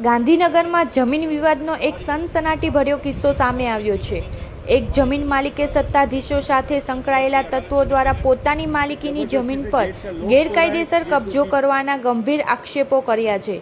ગાંધીનગરમાં જમીન વિવાદનો એક સનસનાટીભર્યો કિસ્સો સામે આવ્યો છે. એક જમીન માલિકે સત્તાધીશો સાથે સંકળાયેલા તત્વો દ્વારા પોતાની માલિકીની જમીન પર ગેરકાયદેસર કબજો કરવાના ગંભીર આક્ષેપો કર્યા છે.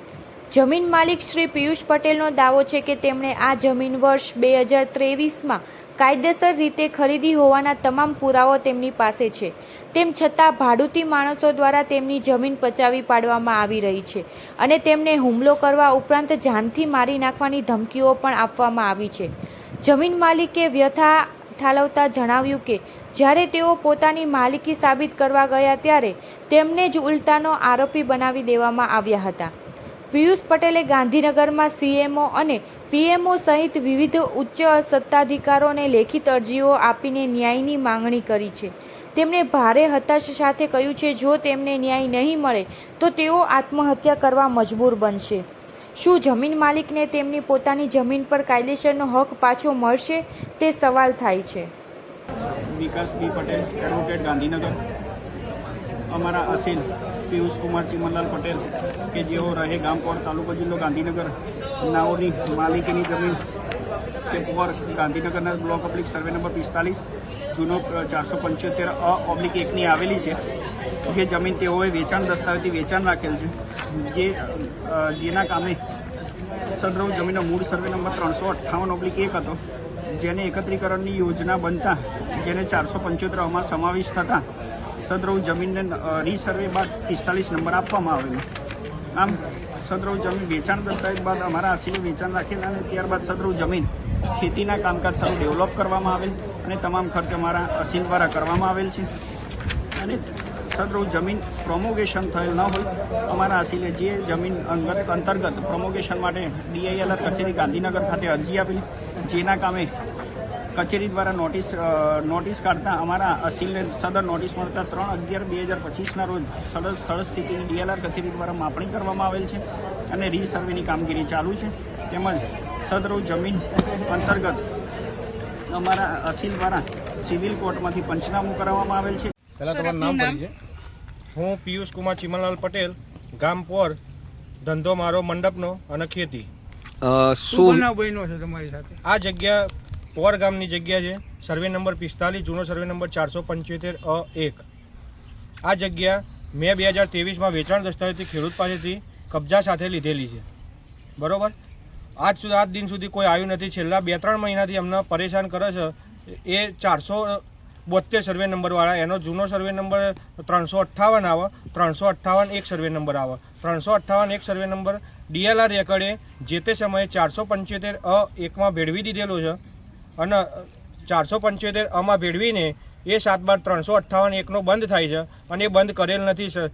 જમીન માલિક શ્રી પિયુષ પટેલનો દાવો છે કે તેમણે આ જમીન વર્ષ બે હજાર ત્રેવીસમાં કાયદેસર રીતે ખરીદી હોવાના તમામ પુરાવો તેમની પાસે છે. તેમ છતાં ભાડુતી માણસો દ્વારા તેમની જમીન પચાવી પાડવામાં આવી રહી છે અને તેમને હુમલો કરવા ઉપરાંત જાનથી મારી નાખવાની ધમકીઓ પણ આપવામાં આવી છે. જમીન માલિકે વ્યથા ઠાલવતા જણાવ્યું કે, જ્યારે તેઓ પોતાની માલિકી સાબિત કરવા ગયા ત્યારે તેમને જ ઉલટાનો આરોપી બનાવી દેવામાં આવ્યા હતા. પિયુષ પટેલે ગાંધીનગરમાં સીએમઓ અને પીએમઓ સહિત વિવિધ ઉચ્ચ સત્તાધિકારોને લેખિત અરજીઓ આપીને ન્યાયની માંગણી કરી છે. તેમણે ભારે હતાશ સાથે કહ્યું છે, જો તેમને ન્યાય નહીં મળે, તો તેઓ આત્મહત્યા કરવા મજબૂર બનશે. શું જમીન માલિકને તેમની પોતાની જમીન પર કાયદેસરનો હક પાછો મળશે? તે સવાલ થાય છે. વિકાસ પટેલ, એડવોકેટ ગાંધીનગર. અમારા અસીલ કુમાર ચીમનલાલ પટેલ કે જેઓ રહે ગામકોર તાલુકો જિલ્લો ગાંધીનગર, નાઓની માલિકીની જમીન કે પર ગાંધીનગરના બ્લોક ઓબ્લિક સર્વે નંબર પિસ્તાલીસ, જૂનો ચારસો પંચોતેર અ ઓબ્લિક એકની આવેલી છે, જે જમીન તેઓએ વેચાણ દસ્તાવેજથી વેચાણ રાખેલ છે, જે જેના કામે સદરવ જમીનનો મૂળ સર્વે નંબર ત્રણસો અઠ્ઠાવન ઓબ્લિક એક હતો, જેને એકત્રીકરણની યોજના બનતા, જેને ચારસો પંચોતેરમાં સમાવેશ થતાં સદરવ જમીનને રીસર્વે બાદ પિસ્તાલીસ નંબર આપવામાં આવેલો. આમ સદરવ જમીન વેચાણ દસ્તાવેજ બાદ અમારા આશીને વેચાણ રાખેલ અને ત્યારબાદ સદરવ જમીન ખેતીના કામકાજ સારું ડેવલપ કરવામાં આવેલ અને તમામ ખર્ચ અમારા અસીલ દ્વારા કરવામાં આવેલ છે. અને સદરવ જમીન પ્રોમોગેશન થયેલ ન હોય, અમારા આશીલે જે જમીન અંગત, અંતર્ગત પ્રોમોગેશન માટે ડીઆઈએલઆર કચેરી ગાંધીનગર ખાતે અરજી આપેલી, જેના કામે કચેરી દ્વારા નોટિસ નોટિસ કાઢતા અમારા અસીલને સદર નોટિસ મળતા ત્રણ અગિયાર બે હજાર પચીસના રોજ સદર સ્થળ સ્થિતિની ડીએલઆર કચેરી દ્વારા માપણી કરવામાં આવેલ છે અને રીસર્વેની કામગીરી ચાલુ છે. તેમજ સદરવ જમીન અંતર્ગત અમારા અસીલ દ્વારા સિવિલ કોર્ટમાંથી પંચનામું કરાવવામાં આવેલ છે. પહેલાં તમારું નામ પડી છે હું પિયુષ કુમાર ચિમનલાલ પટેલ ગામ પોર ધંધો મારો મંડપનો અને ખેતી. શું શું બનાવ બન્યો છે તમારી સાથે? આ જગ્યા પોર ગામની જગ્યા છે. સર્વે નંબર પિસ્તાલીસ, જૂનો સર્વે નંબર ચારસો પંચોતેર, અ, એક. આ જગ્યા મેં બે હજાર ત્રેવીસમાં વેચાણ દસ્તાવેજથી ખેડૂત પાસેથી કબજા સાથે લીધેલી છે. બરાબર? આજ સુધી, આજ દિન સુધી કોઈ આવ્યું નથી. છેલ્લા બે ત્રણ મહિનાથી અમને પરેશાન કરે છે. એ ચારસો બોતેર સર્વે નંબરવાળા એનો જૂનો સર્વે નંબર ત્રણસો અઠ્ઠાવન આવે, ત્રણસો અઠ્ઠાવન એક સર્વે નંબર આવે. ત્રણસો અઠ્ઠાવન એક સર્વે નંબર ડીએલઆર રેકર્ડે જે તે સમયે ચારસો પંચોતેર, અ, એકમાં ભેળવી દીધેલો છે. અને ચારસો પંચોતેર આમાં ભેળવીને એ સાત બાર ત્રણસો અઠ્ઠાવન એકનો બંધ થાય છે અને એ બંધ કરેલ નથી, સર.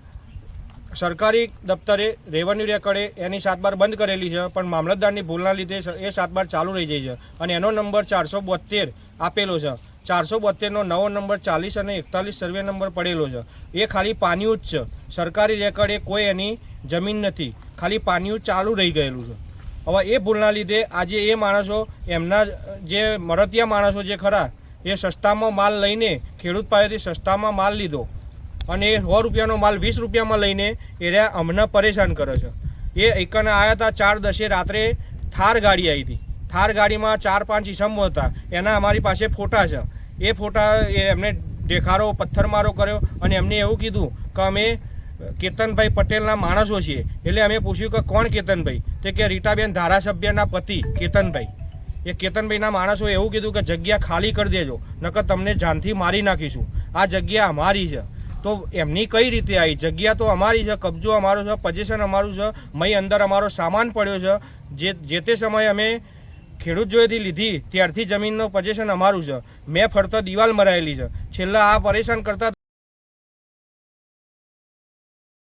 સરકારી દફતરે રેવન્યુ રેકર્ડે એની સાત બાર બંધ કરેલી છે, પણ મામલતદારની ભૂલના લીધે એ સાત બાર ચાલુ રહી જાય છે. અને એનો નંબર ચારસો બોતેર આપેલો છે. ચારસો બોતેરનો નવો નંબર ચાલીસ અને એકતાલીસ સર્વે નંબર પડેલો છે. એ ખાલી પાનિયું જ છે. સરકારી રેકર્ડે કોઈ એની જમીન નથી. ખાલી પાનિયું ચાલુ રહી ગયેલું છે. હવે એ ભૂલના લીધે આજે એ માણસો, એમના જે મરતિયા માણસો જે ખરા, એ સસ્તામાં માલ લઈને ખેડૂત પાસેથી સસ્તામાં માલ લીધો. અને એ સો રૂપિયાનો માલ, વીસ રૂપિયામાં લઈને એ રહ્યા અમને પરેશાન કરે છે. એ એકને આવ્યા હતા ચાર દસે રાત્રે થાર ગાડી આવી હતી. થાર ગાડીમાં ચાર પાંચ ઈસમો હતા. એના અમારી પાસે ફોટા છે. એ ફોટા એમને દેખાડો પથ્થરમારો કર્યો અને એમને એવું કીધું કે અમે કેતનભાઈ પટેલના માણસો છીએ. એટલે અમે પૂછ્યું કે કોણ કેતનભાઈ? તે કે રીટાબેન ધારાસભ્યના પતિ કેતનભાઈ. એ કેતનભાઈના માણસોએ એવું કીધું કે જગ્યા ખાલી કરી દેજો, નકર તમને જાનથી મારી નાખીશું. આ જગ્યા અમારી છે. તો એમની કઈ રીતે આવી? જગ્યા તો અમારી છે, કબજો અમારો છે પોઝિશન અમારું છે, મય અંદર અમારો સામાન પડ્યો છે. જે જે તે સમયે અમે ખેડૂત જોડેથી લીધી, ત્યારથી જમીનનો પોઝિશન અમારું છે. મેં ફરતા દિવાલ મરાયેલી છે. છેલ્લા આ પરેશાન કરતા